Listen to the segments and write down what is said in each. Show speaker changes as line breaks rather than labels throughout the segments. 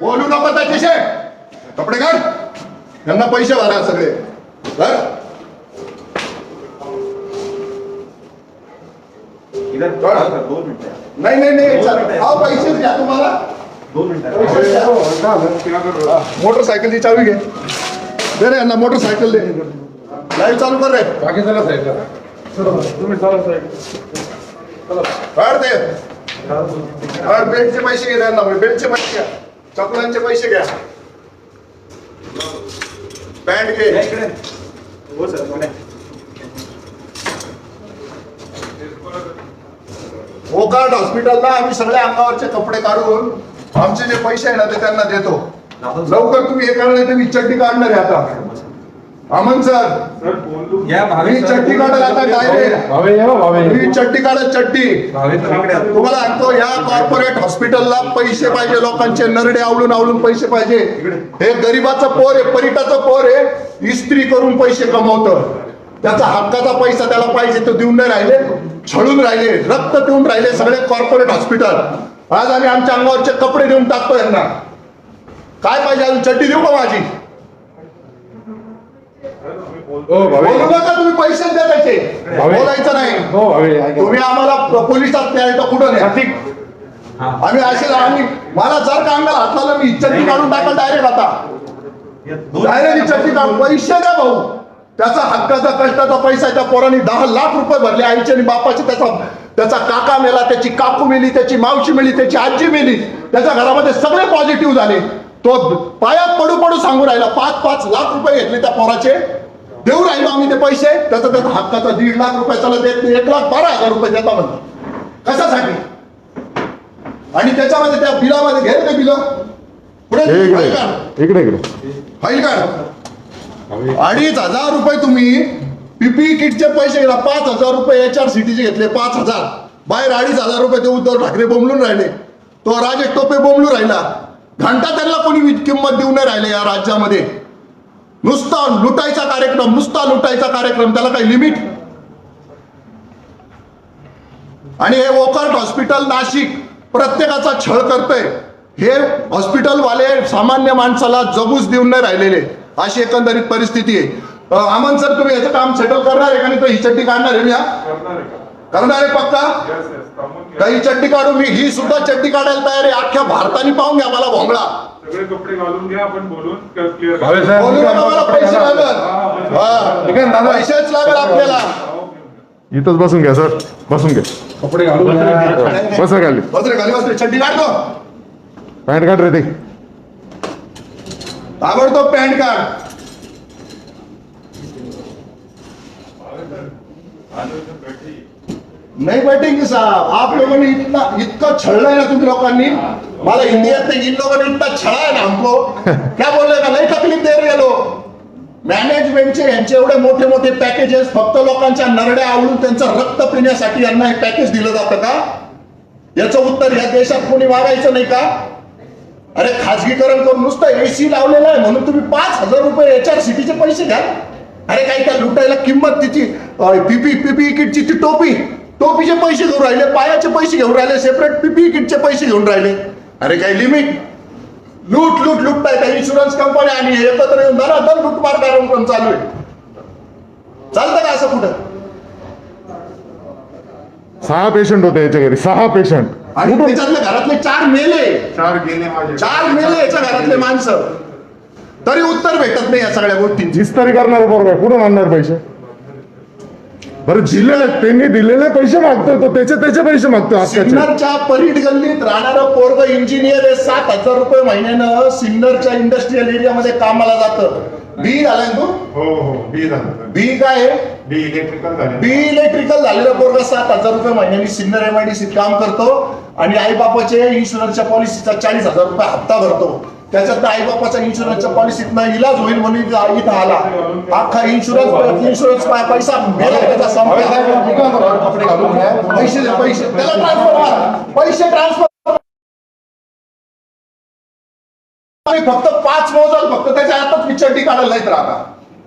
बोलू नको त्याच्याशी. कपडे काढ. त्यांना पैसे भरा सगळे. चल.
दोन मिनिटं.
नाही नाही नाही चल. हा पैसे घ्या तुम्हाला.
दोन मिनिटं.
मोटरसायकलची चावी घे. दे रे यांना मोटरसायकल दे. लाईव्ह चालू कर रे. काढ ते. काढ बेल्टचे पैसे घे त्यांना बेल्टचे पैसे घ्या. चपलांचे पैसे घ्या. पॅन्ट घे.
हो सर पुढे
ओकार्ड हॉस्पिटलला आम्ही सगळे अंगावरचे कपडे काढून आमचे जे पैसे आहे ना ते त्यांना देतो. लवकर तुम्ही हे करणार तुम्ही चड्डी काढणार आहे आता. अमन सर
या
चड्डी काढत आता डायरेक्ट मी चड्डी काढत चड्डी तुम्हाला सांगतो या कॉर्पोरेट हॉस्पिटलला पैसे पाहिजे लोकांचे. नरडे आवळून आवळून पैसे पाहिजे. हे गरीबाचं पोर आहे परिटाचं पोर आहे. इस्त्री करून पैसे कमवतं. त्याचा हक्काचा पैसा त्याला पाहिजे तो देऊन नाही राहिले. छळून राहिले रक्त देऊन राहिले सगळे कॉर्पोरेट हॉस्पिटल आज आम्ही आमच्या अंगावरचे कपडे देऊन टाकतो यांना. काय पाहिजे अजून चड्डी देऊ का माझी? बोलू नका तुम्ही पैसे द्या त्याचे. बोलायचं नाही. तुम्ही आम्हाला पोलिसात न्याय तर कुठं नाही आम्ही असे आम्ही मला जर का अंगाला हात लावला मी चट्टी काढून टाकल डायरेक्ट आता. डायरेक्ट चट्टी काढून पैसे द्या भाऊ. त्याचा हक्काचा कष्टाचा पैसा. त्या पोरांनी. दहा लाख रुपये भरले आईचे आणि बापाचे. त्याचा त्याचा काका मेला त्याची काकू मेली त्याची मावशी मेली त्याची आजी मेली. त्याच्या घरामध्ये सगळे पॉझिटिव्ह झाले. तो पायात पडू पडू सांगू राहिला पाच पाच लाख रुपये घेतले त्या पोराचे. देऊ राहिलो आम्ही ते पैसे. त्याचा त्याचा हक्काचा दीड लाख रुपये त्याला देत नाही. एक लाख बारा हजार रुपये देता म्हणतो कशासाठी? आणि त्याच्यामध्ये त्या बिलामध्ये घे रे ते बिल. पुढे.
इकडे इकडे
फाईल काढ. अडीच हजार रुपये तुम्ही पीपी किटचे पैसे घेतला पाच हजार रुपये एच आर सीटीचे घेतले पाच हजार. बाहेर अडीच हजार रुपये ते उद्धव ठाकरे बोंबलून राहिले. तो राजेश टोपे बोंबलून राहिला. घंटा त्यांना कोणी किंमत देऊ नाही राहिले या राज्यामध्ये. नुसता लुटायचा कार्यक्रम नुसता लुटायचा कार्यक्रम त्याला काही लिमिट आणि हे वोकर्ट हॉस्पिटल नाशिक प्रत्येकाचा छळ करतोय. हे हॉस्पिटलवाले सामान्य माणसाला जगूच देऊन नाही राहिलेले. अशी एकंदरीत परिस्थिती आहे. अं, अमन सर तुम्ही याचं काम सेटल करणार आहे का नाही? तो ही चट्टी काढणार आहे मी हा? करणार आहे पक्का? काही चट्टी काढू मी ही सुद्धा चट्टी काढायला तयार आहे. अख्ख्या भारताने पाहून घ्या मला भोंगळा.
सगळे कपडे घालून घ्या आपण बोलून
मला पैसे लागल. हा, पैसेच लागल आपल्याला.
इथंच बसून घ्या सर. बसून घ्या.
कपडे घालून
बसा खाली.
बसरे खाली बसरे चड्डी काढतो.
पॅन्ट काढ रे ते.
ताबडतोब पॅन्ट काढ. नहीं बैठेंगे साहब. आप लोगों ने इतना इतना छळला है ना तुम लोकांनी मला हिंदी येत नाही इन लोगों ने इतना है ना हमको? क्या बोलले का लई तकलीफ दे रहे लोग. मॅनेजमेंटचे यांचे एवढे मोठे मोठे पॅकेजेस फक्त लोकांच्या नरड्या आवडून त्यांचं रक्त पिण्यासाठी यांना हे पॅकेज दिलं जातं का? याचं उत्तर या देशात कोणी मागायचं नाही का? अरे खाजगीकरण करून नुसतं एसी लावलेलं आहे म्हणून तुम्ही पाच हजार रुपये एच आर सीटीचे पैसे घ्या. अरे काही त्या लुटायला किंमत तिची पीपी पीपी किटची ती टोपी. टोपीचे पैसे घेऊन राहिले पायाचे पैसे घेऊन राहिले सेपरेट पीपी किटचे पैसे घेऊन राहिले. अरे काही लिमिट लूट लूट लुटताय त्या इन्शुरन्स कंपन्या आणि हे एकत्र येऊन धरा दर लुटमार कार्यक्रम चालू आहे. चालतं का असं कुठं?
सहा पेशंट होते याच्या घरी सहा पेशंट
आणि त्याच्यातले घरातले चार मेले.
चार गेले माझे.
चार मेले याच्या घरातले माणसं. तरी उत्तर भेटत नाही या सगळ्या गोष्टींची.
इस्तारी करणार बरोबर कुठून आणणार पैसे? बरं दिलेले त्यांनी दिलेले पैसे मागतोय तो त्याचे त्याचे पैसे मागतोय हक्काचे
सिन्नरच्या परीट गल्लीत राहणारं पोरग इंजिनियर आहे सात हजार रुपये महिन्यानं सिन्नरच्या इंडस्ट्रियल एरियामध्ये कामाला जातं. बी झालाय ना तू?
हो हो बी झालं.
बी काय आहे?
बी इलेक्ट्रिकल झाले
बी इलेक्ट्रिकल झालेला पोरगा सात हजार रुपये महिन्यानी सिन्नर एम आय डी सीत काम करतो आणि आई बापाचे इन्शुरन्सच्या पॉलिसीचा चाळीस हजार रुपये हप्ता भरतो. त्याच्यात आई बापाच्या इन्शुरन्सच्या पॉलिसीत इलाज होईल म्हणून इथं आला. अख्खा इन्शुरन्स इन्शुरन्स पैसा मेला त्याचा संपला. पैसे पैसे. त्याला ट्रान्सफर पैसे ट्रान्सफर फक्त पाच मोजाल फक्त. त्याच्या हातात पिक्चर टी काढायला येत राहता.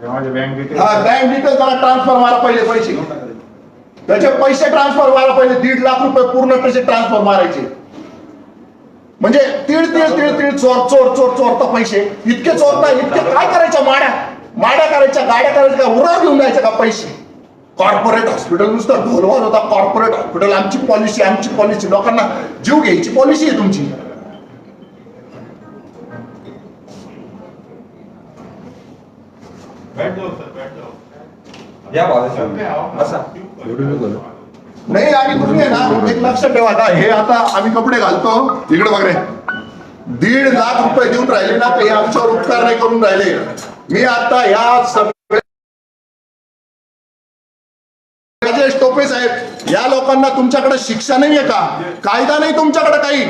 बँक डिटेल
हा बँक ट्रान्सफर मारा पहिले पैसे. त्याचे पैसे ट्रान्सफर मारा पहिले दीड लाख रुपये पूर्ण पैसे ट्रान्सफर मारायचे. म्हणजे तीळ तीळ तीळ तीळ चोर चोर चोर चोरता पैसे. इतके चोरता इतके काय करायच्या माड्या? माड्या करायच्या गाड्या करायच्या का? उरावर घेऊन जायच्या का पैसे? कॉर्पोरेट हॉस्पिटल नुसतं ढोलवार होता. कॉर्पोरेट हॉस्पिटल आमची पॉलिसी आमची पॉलिसी लोकांना जीव घ्यायची पॉलिसी आहे तुमची.
या
नाही आणि तुम्ही आहे ना एक लक्ष ठेवा आता. हे आता आम्ही कपडे घालतो. इकडे बघ रे. दीड लाख रुपये देऊन राहिले ना ते आमच्यावर उपकार नाही करून राहिले. मी आता या सगळ्या राजेश टोपे साहेब या लोकांना तुमच्याकडे शिक्षा नाहीये का? कायदा नाही तुमच्याकडे काही?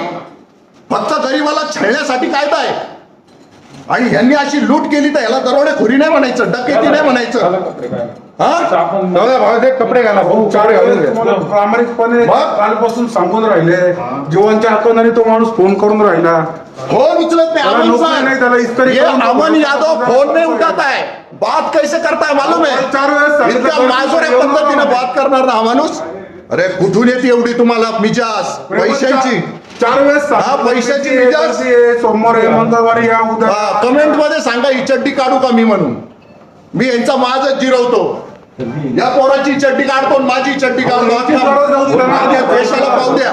फक्त गरीबाला छळण्यासाठी कायदा आहे. आणि यांनी अशी लूट केली तर याला दरोडेखोरी नाही म्हणायचं डकेती नाही म्हणायचं. हा?
कपडे घाला भाऊ कपडे घालून घ्या.
तुम्हाला प्रामाणिकपणे
मग?
कालपासून सांगून राहिले. जीवनच्या हक्काने तो माणूस फोन करून राहिला.
फोन उचलत नाही.
त्याला
अमन
नोकरी. नाही, त्याला इस्त्री
ये
करून
अमन यादव फोन नहीं उठाता है बात कैसे करता है मालूम है
चार वेळेस सांगितलं
माजोऱ्या
एवढं
पद्धतीने. बात करणार ना हा माणूस? अरे कुठून येते एवढी तुम्हाला? मिजाज पैशांची.
चार वेळेस
हा, पैशाची
सोमवार आहे मंगळवारी या उद्या.
कमेंटमध्ये सांगा ही चड्डी काढू का मी म्हणून? मी यांचा माझच जिरवतो. या पोराची चड्डी काढतो माझी चड्डी काढतो देशाला पाहू द्या.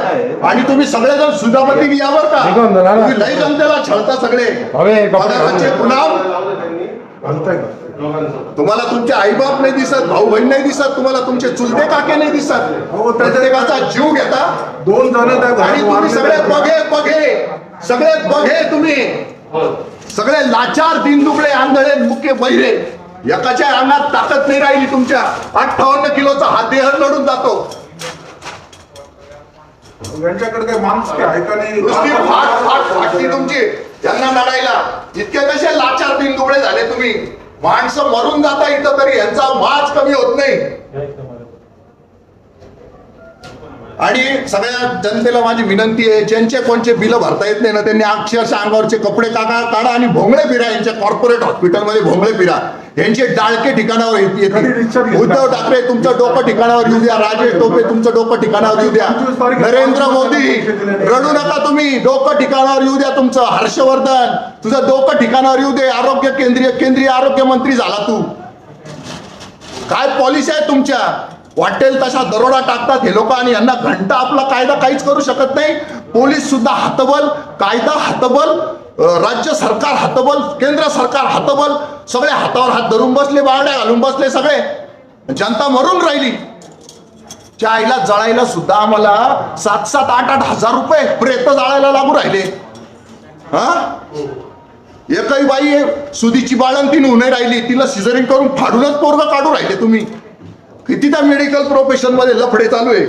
आणि तुम्ही सगळेजण सुधामती यावर का. तुम्ही लई जनतेला छळता सगळे.
अरे,
तुम्हाला तुमचे आईबाप नाही दिसत भाऊ बहीण नाही दिसत तुम्हाला तुमचे चुलते काके नाही दिसत.
हो,
प्रत्येकाचा जीव घेता.
दोन जण
आणि तुम्ही सगळे. बघे बघे. सगळे बघे तुम्ही. सगळे लाचार दिनदुबळे आंधळे मुके बहिरे. एकाच्या अंगात ताकद नाही राहिली तुमच्या. अठ्ठावन्न किलोचा हा देह लढून जातो.
यांच्याकडे काही माणूस काय आहे का नाही?
नुसती फाट फाट फाटली तुमची. यांना लढायला इतके कसे लाचार बिंदुबळे झाले तुम्ही? माणसं मरून जाता इथं तरी यांचा माज कमी होत नाही. आणि सगळ्या जनतेला माझी विनंती आहे ज्यांचे कोणचे बिलं भरता येत नाही ना त्यांनी अक्षरशः अंगावरचे कपडे काढा काढा आणि भोंगळे फिरा यांच्या कॉर्पोरेट हॉस्पिटलमध्ये भोंगळे फिरा. यांचे डाळके ठिकाणावर येत- येतील? उद्धव ठाकरे तुमचं डोकं ठिकाणावर येऊ द्या. राजेश टोपे तुमचं डोकं ठिकाणावर येऊ द्या. नरेंद्र मोदी. रडू नका तुम्ही. डोकं ठिकाणावर येऊ द्या तुमचं. हर्षवर्धन तुझं डोकं ठिकाणावर येऊ दे. आरोग्य केंद्रीय केंद्रीय आरोग्य मंत्री झाला तू. काय पॉलिसी आहे तुमच्या? वाटेल तशा दरोडा टाकतात हे लोक आणि यांना घंटा आपला कायदा काहीच करू शकत नाही. पोलीस सुद्धा हातबल कायदा हातबल राज्य सरकार हातबल केंद्र सरकार हातबल सगळे हातावर हात धरून बसले बारड्या घालून बसले सगळे. जनता मरून राहिली. त्या आईला जळायला सुद्धा आम्हाला सात सात आठ आठ हजार रुपये प्रेत जाळायला लागू राहिले. हा? एकही बाई सुदीची बाळंतीन होऊन नाही राहिली तिला सिझरिंग करून फाडूनच पोरग काढू राहिले तुम्ही. किती त्या मेडिकल प्रोफेशनमध्ये लफडे चालू आहे.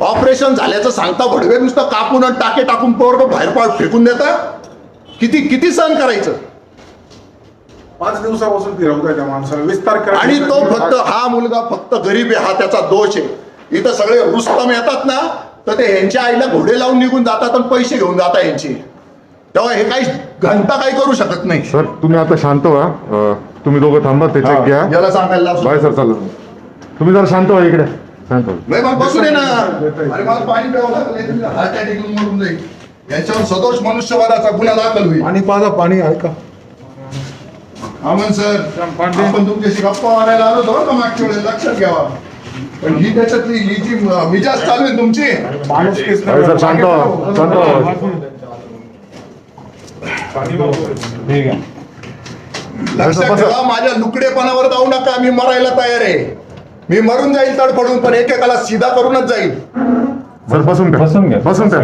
ऑपरेशन झाल्याचं सांगता भडवे नुसतं कापून आणि टाके टाकून पोरग बाहेर पाड फेकून देता किती किती सहन करायचं?
पाच दिवसापासून फिरवताय त्या माणसाला वीस तारखेला
आणि तो फक्त हा मुलगा फक्त गरीब आहे हा त्याचा दोष आहे. इथं सगळे रुस्तम येतात ना तर ते यांच्या आईला घोडे लावून निघून जातात आणि पैसे घेऊन जातात यांचे. तेव्हा हे काही घंटा काही करू शकत नाही.
सर तुम्ही आता शांत व्हा. अं, तुम्ही दोघं थांबा ते चेक घ्या.
याला सांगायला लावतो.
बाय सर चालू तुम्ही जरा शांत व्हा इकडे. शांत व्हा.
नाही मग बसू दे ना. अरे मला पाणी प्यावं लागलं नाही तर हार्ट अटॅक येऊन मरून जाईल याच्यावर सदोष मनुष्यवादाचा गुन्हा दाखल होईल.
आणि पाजा पाणी आहे का
अमन सर आपण तुमच्याशी गप्पा मारायला आलो होतो बरं का मागच्या वेळेस लक्षात घ्यावा. पण ही त्याच्यातली ही जी मिजाज चालू आहे तुमची.
माणूस केस
बाय सर शांत व्हा शांत व्हा.
लक्षात
बसा.
ठेवा माझ्या लुकडेपणावर जाऊ नका. मी मरायला तयार आहे. मी मरून जाईल तडफडून पण एकेकाला सीधा करूनच जाईल.
सर बसून घ्या. बसून घ्या. बसून घ्या.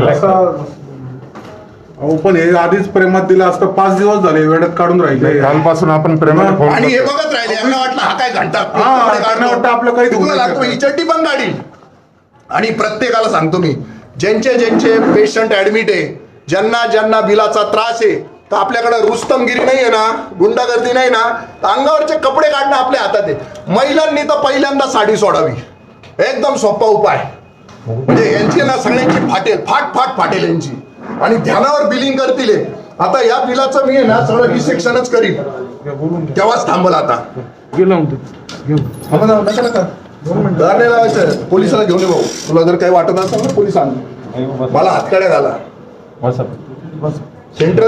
अहो पण हे आधीच प्रेमात दिलं असतं. पाच दिवस झाले वेळात काढून राहिले.
कालपासून आपण प्रेमाने फोन
आणि हे. बघत राहिले यांना वाटलं हा काय घंटा
हा, त्यांना वाटतं आपलं काही नाही.
लागतो. ही चड्डी पण गाडी आणि प्रत्येकाला सांगतो मी ज्यांचे ज्यांचे पेशंट ऍडमिट आहे ज्यांना ज्यांना बिलाचा त्रास आहे तर आपल्याकडे रुस्तमगिरी नाही आहे ना गुंडागर्दी नाही ना तर अंगावरचे कपडे काढणं आपल्या हातात आहे. महिलांनी तर पहिल्यांदा साडी सोडावी. एकदम सोपा उपाय. म्हणजे यांची ना सगळ्यांची फाटेल फाट फाट फाटेल यांची. आणि ध्यानावर बिलिंग करतील. आता या बिलाचं मी ना सगळं रिसेक्शनच करीन. तेव्हाच थांबल आता? नाही लावायचं पोलिसाला घेऊन ये भाऊ. तुला जर काही वाटत असेल ना पोलीस आण मला हातकड्या घाला. सेंट्रल